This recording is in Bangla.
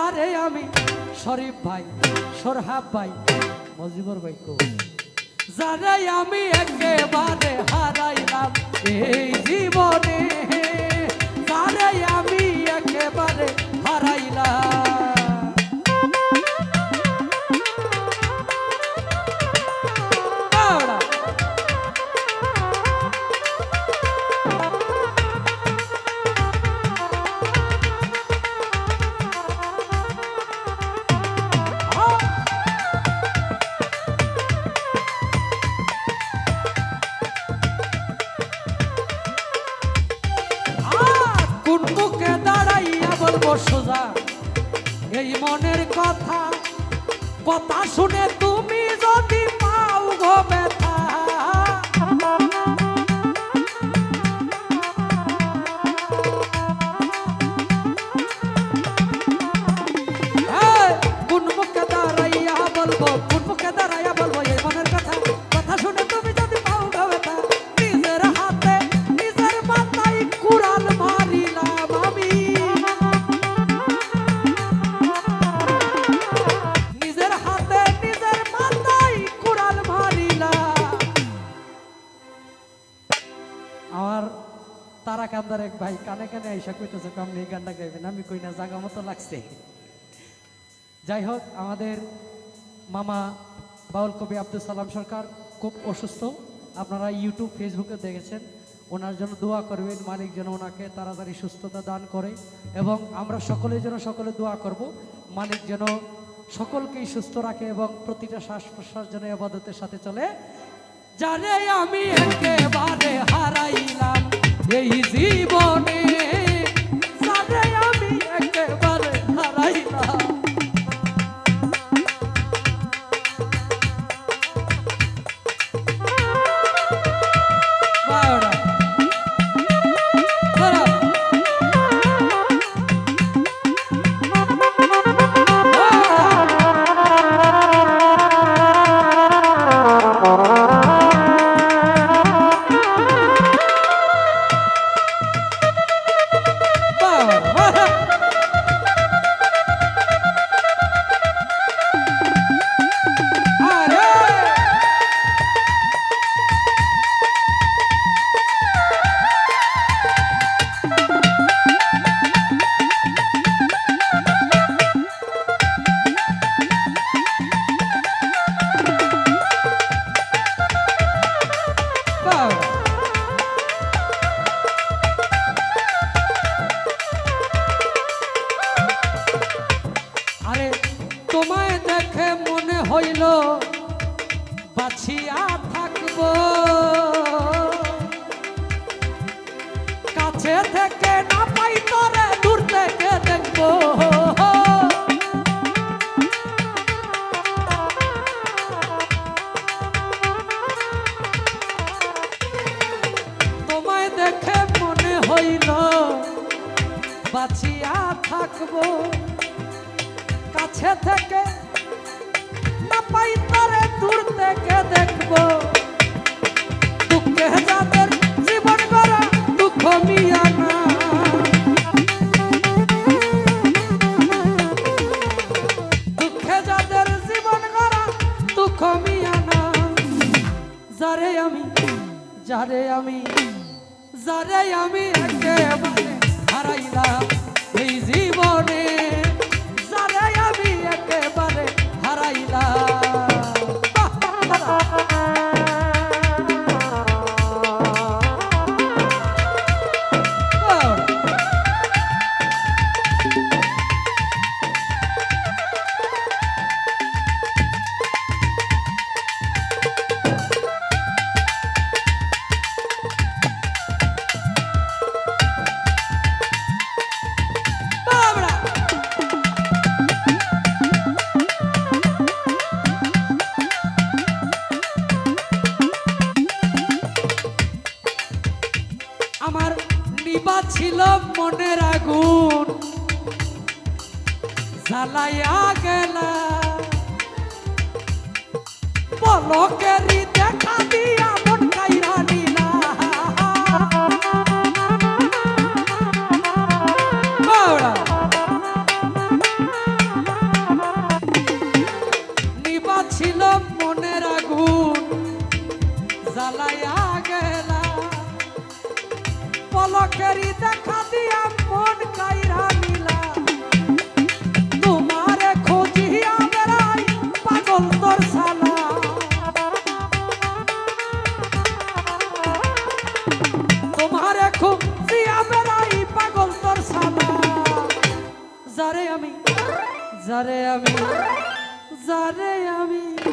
আরে আমি শরীফ ভাই, সরহাব ভাই, মজিবর ভাই কো। যারাই আমি একেবারে হারাইলাম এই জীবনে যারাই আমি একে সোজা। এই মনের কথা কথা শুনে তুমি যদি পাও গো ব্যথা তারা কান্দার এক ভাই কানে কানে আইসা কইতেছে আপনি এই গানটা গাইবেন। আমি কই, না, জাগা মতো লাগছে। যাই হোক, আমাদের মামা বাউল কবি আব্দুল সালাম সরকার খুব অসুস্থ। আপনারা ইউটিউব, ফেসবুকে দেখেছেন, ওনার জন্য দোয়া করবেন, মালিক যেন ওনাকে তাড়াতাড়ি সুস্থতা দান করে এবং আমরা সকলে যেন সকলে দোয়া করব, মালিক যেন সকলকেই সুস্থ রাখে এবং প্রতিটা শ্বাস প্রশ্বাস যেন আবাদতের সাথে চলে। জানে আমি একেবারে হারাইলাম। এই জীবনে হইল, বাছিয়া থাকব। কাছে থেকে না পাই তোরে, দূর থেকে দেখব। তোমায় দেখে মনে হইল, বাছিয়া থাকব। কাছে থেকে পাই তারে দূর থেকে দেখব। দুঃখে যাদের জীবন দুঃখ যাদের জীবন গড়া, দুঃখ আমি, যারে আমি যারে আমি একেবারে হারাইলাম। ছিল মনের আগুন। জ্বালাইয়া গেলা। পলকেরি দেখা দিয়া তোমারে খুব বেড়াই পাগল তোর সাদা। যারে আমি যারে আমি যারে আমি।